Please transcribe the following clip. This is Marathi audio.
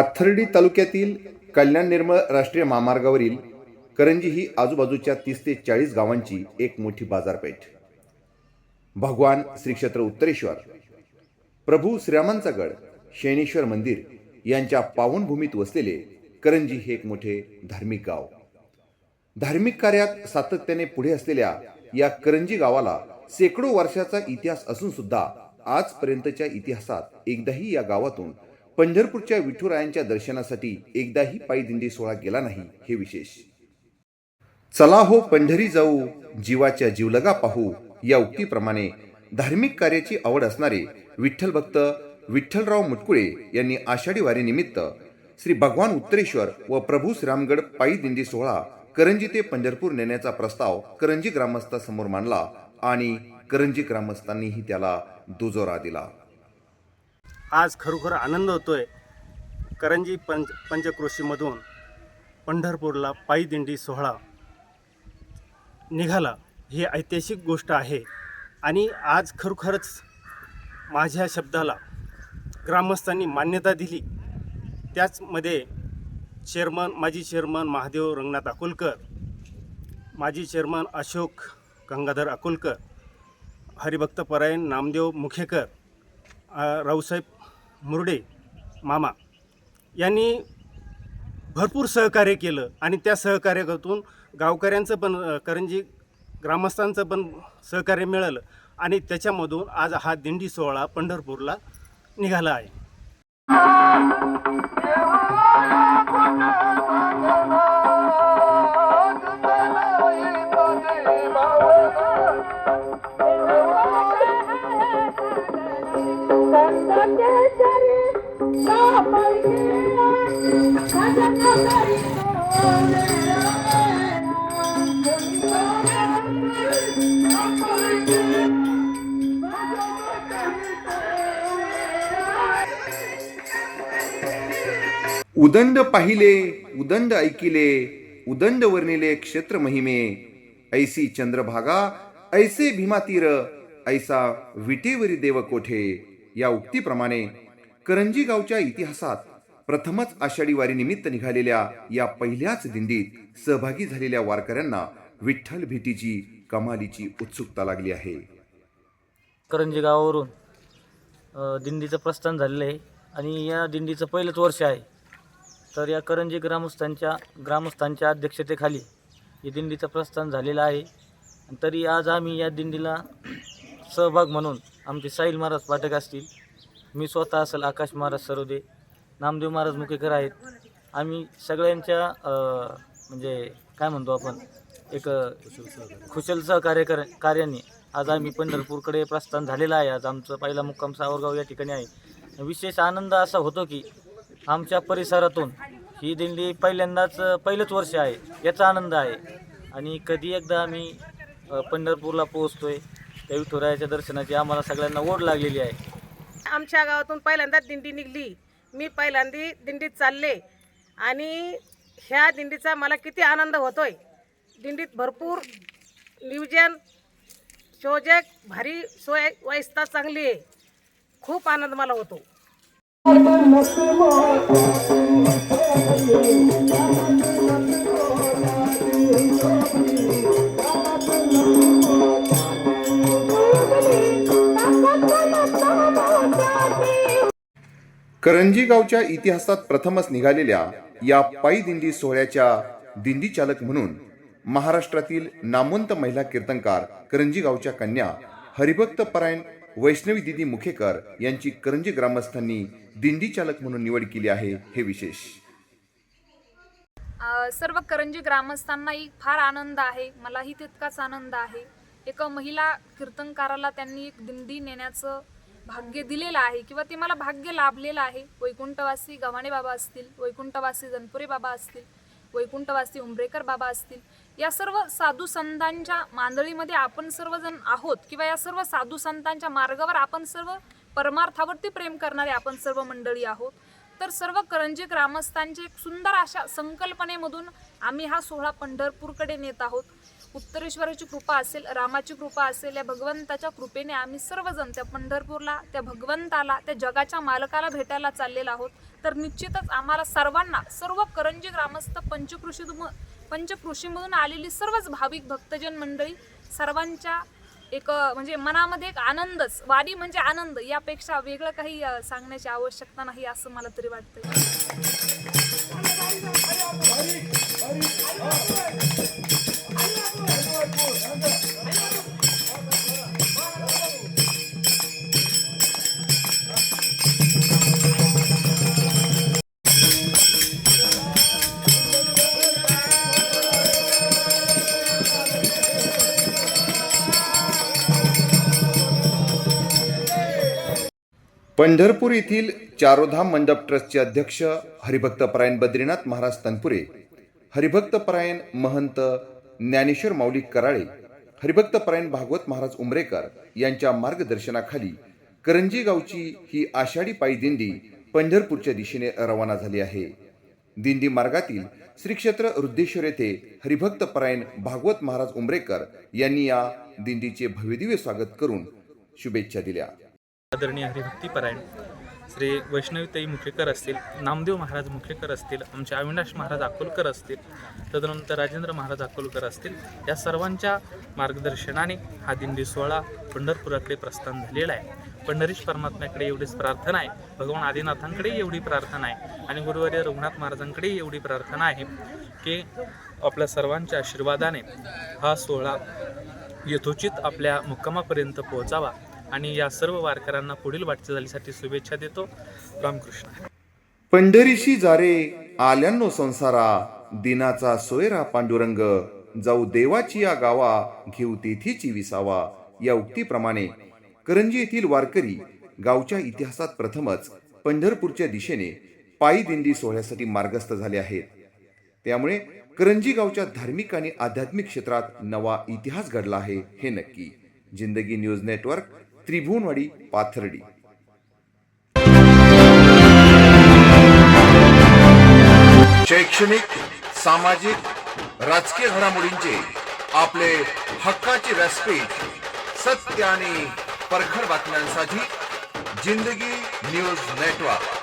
पाथर्डी तालुक्यातील कल्याण निर्मळ राष्ट्रीय महामार्गावरील करंजी ही आजूबाजूच्या तीस ते चाळीस गावांची एक मोठी बाजारपेठ. भगवान श्रीक्षेत्र उत्तरेश्वर प्रभू श्रीरामांचा गड शैनेश्वर मंदिर यांच्या पावनभूमीत वसलेले करंजी हे एक मोठे धार्मिक गाव. धार्मिक कार्यात सातत्याने पुढे असलेल्या या करंजी गावाला शेकडो वर्षाचा इतिहास असून सुद्धा आजपर्यंतच्या इतिहासात एकदाही या गावातून पंढरपूरच्या विठुरायांच्या दर्शनासाठी एकदाही पायी दिंडी सोहळा गेला नाही हे विशेष. चला हो पंढरी जाऊ जीवाच्या जीवलगा पाहू या उक्तीप्रमाणे धार्मिक कार्याची आवड असणारे विठ्ठल भक्त विठ्ठलराव मुटकुळे यांनी आषाढी वारीनिमित्त श्री भगवान उत्तरेश्वर व प्रभू श्रीरामगड पायी दिंडी सोहळा करंजी ते पंढरपूर नेण्याचा प्रस्ताव करंजी ग्रामस्थांसमोर मांडला आणि करंजी ग्रामस्थांनीही त्याला दुजोरा दिला. आज खरोखर आनंद होतोय. करंजी पंच पंचक्रोशीमधून पंढरपूरला पायी दिंडी सोहळा निघाला. ही ऐतिहासिक गोष्ट आहे. आणि आज खरोखरच माझ्या शब्दाला ग्रामस्थांनी मान्यता दिली. त्याचमध्ये चेअरमन माजी चेअरमन महादेव रंगनाथ अकोलकर माजी चेअरमन अशोक गंगाधर अकोलकर हरिभक्तपरायण नामदेव मुखेकर राऊसाहेब रावसाहेब मुरडे मामा यांनी भरपूर सहकार्य केलं आणि त्या सहकार्यातून गावकऱ्यांचं पण करंजी ग्रामस्थांचं पण सहकार्य मिळालं आणि त्याच्यामधून आज हा दिंडी सोहळा पंढरपूरला निघाला आहे. उदंड पाहिले उदंड ऐकिले उदंड वर्णिले क्षेत्र महिमे. ऐसी चंद्रभागा ऐसे भीमातीर ऐसा विटेवरी देव कोठे या उक्तीप्रमाणे करंजी गावच्या इतिहासात प्रथमच आषाढी वारीनिमित्त निघालेल्या या पहिल्याच दिंडीत सहभागी झालेल्या वारकऱ्यांना विठ्ठल भेटीची कमालीची उत्सुकता लागली आहे. करंजी गावावरून दिंडीचं प्रस्थान झालेलं आहे आणि या दिंडीचं पहिलंच वर्ष आहे. तर या करंजी ग्रामस्थांच्या ग्रामस्थांच्या अध्यक्षतेखाली हे दिंडीचं प्रस्थान झालेलं आहे. तरी आज आम्ही या दिंडीला सहभाग म्हणून आमचे साहिल महाराज पाठक असतील. मी स्वतः असेल आकाश महाराज सरोदे. नामदेव महाराज मुकेकर आहेत. आम्ही सगळ्यांच्या म्हणजे काय म्हणतो आपण एक खुशल कुशल सहकार्य कर कार्याने आज आम्ही पंढरपूरकडे प्रस्थान झालेलं आहे. आज आमचं पहिला मुक्काम सावरगाव या ठिकाणी आहे. विशेष आनंद असा होतो की आमच्या परिसरातून ही दिंडी पहिल्यांदाच पहिलंच वर्ष आहे. याचा आनंद आहे. आणि कधी एकदा आम्ही पंढरपूरला पंढरपूरला आहे त्या विठुरायाच्या दर्शनाची आम्हाला सगळ्यांना ओढ लागलेली आहे. आमच्या गावातून पहिल्यांदाच दिंडी निघली. मी पहिल्यांदी दिंडीत चालले आणि ह्या दिंडीचा मला किती आनंद होतोय. दिंडीत भरपूर नियोजन शोजक भारी सोय व्यवस्था चांगली आहे. खूप आनंद मला होतो. करंजी गावच्या इतिहासात प्रथमच निघालेल्या या पायी दिंडी सोहळ्याच्या दिंडी चालक म्हणून महाराष्ट्रातील नामवंत महिला कीर्तनकार करंजी गावच्या कन्या हरिभक्त परायण वैष्णवी दिदी मुखेकर यांची करंजी ग्रामस्थांनी दिंडी चालक म्हणून निवड केली आहे हे विशेष. सर्व करंजी ग्रामस्थांनाही फार आनंद आहे. मलाही तितकाच आनंद आहे. एका महिला कीर्तनकाराला त्यांनी एक दिंडी नेण्याचं भाग्य दिलेलं आहे किंवा ते मला भाग्य लाभलेलं आहे. वैकुंठवासी गव्हाणे बाबा असतील वैकुंठवासी जनपुरे बाबा असतील वैकुंठवासी उंबरेकर बाबा असतील या सर्व साधू संतांच्या मांदळीमध्ये आपण सर्वजण आहोत किंवा या सर्व साधू संतांच्या मार्गावर आपण सर्व परमार्थावरती प्रेम करणारे आपण सर्व मंडळी आहोत. तर सर्व करंजी ग्रामस्थांचे एक सुंदर अशा संकल्पनेमधून आम्ही हा सोहळा पंढरपूरकडे नेत आहोत. उत्तरेश्वराची कृपा असेल रामाची कृपा असेल या भगवंताच्या कृपेने आम्ही सर्वजण त्या पंढरपूरला त्या भगवंताला त्या जगाच्या मालकाला भेटायला चाललेला आहोत. तर निश्चितच आम्हाला सर्वांना सर्व करंजी ग्रामस्थ पंचकृषी पंचकृषीमधून आलेली सर्वच भाविक भक्तजन मंडळी सर्वांच्या एक म्हणजे मनामध्ये एक आनंदच वारी म्हणजे आनंद यापेक्षा वेगळं काही सांगण्याची आवश्यकता नाही असं मला तरी वाटतं पंढरपूर येथील चारोधाम मंडप ट्रस्टचे अध्यक्ष हरिभक्तपरायण बद्रीनाथ महाराज तनपुरे हरिभक्तपरायण महंत ज्ञानेश्वर माऊली कराळे हरिभक्तपरायण भागवत महाराज उमरेकर यांच्या मार्गदर्शनाखाली करंजी गावची ही आषाढी पायी दिंडी पंढरपूरच्या दिशेने रवाना झाली आहे. दिंडी मार्गातील श्री क्षेत्र रुद्धेश्वर येथे हरिभक्तपरायण भागवत महाराज उमरेकर यांनी या दिंडीचे भव्यदिव्य स्वागत करून शुभेच्छा दिल्या. आदरणीय हरिभक्तीपरायण श्री वैष्णवीताई मुखेकर असतील नामदेव महाराज मुखेकर असतील आमचे अविनाश महाराज अकोलकर असतील तदनंतर राजेंद्र महाराज अकोलकर असतील या सर्वांच्या मार्गदर्शनाने हा दिंडी सोहळा पंढरपुराकडे प्रस्थान झालेला आहे. पंढरीश परमात्म्याकडे एवढीच प्रार्थना आहे भगवान आदिनाथांकडे एवढी प्रार्थना आहे आणि गुरुवारी रघुनाथ महाराजांकडे एवढी प्रार्थना आहे की आपल्या सर्वांच्या आशीर्वादाने हा सोहळा यथोचित आपल्या मुक्कामापर्यंत पोहोचावा. आणि या सर्व वारकऱ्यांना पुढील वाटचालीसाठी शुभेच्छा देतो. रामकृष्ण. पंढरीशी जारे आल्यानो संसारा दिनाचा सोयरा पांडुरंग. जाऊ देवाची या गावा घेऊ तेथीची विसावा. या उक्तीप्रमाणे करंजी येथील वारकरी गावच्या इतिहासात प्रथमच पंढरपूरच्या दिशेने पायी दिंडी सोहळ्यासाठी मार्गस्थ झाले आहेत. त्यामुळे करंजी गावच्या धार्मिक आणि आध्यात्मिक क्षेत्रात नवा इतिहास घडला आहे हे नक्की. जिंदगी न्यूज नेटवर्क त्रिभुवनवाडी पाथर्डी. शैक्षणिक सामाजिक राजकीय घडामोडींचे आपले हक्काचे व्यासपीठ सत्य आणि परखड बातम्यांसाठी जिंदगी न्यूज नेटवर्क.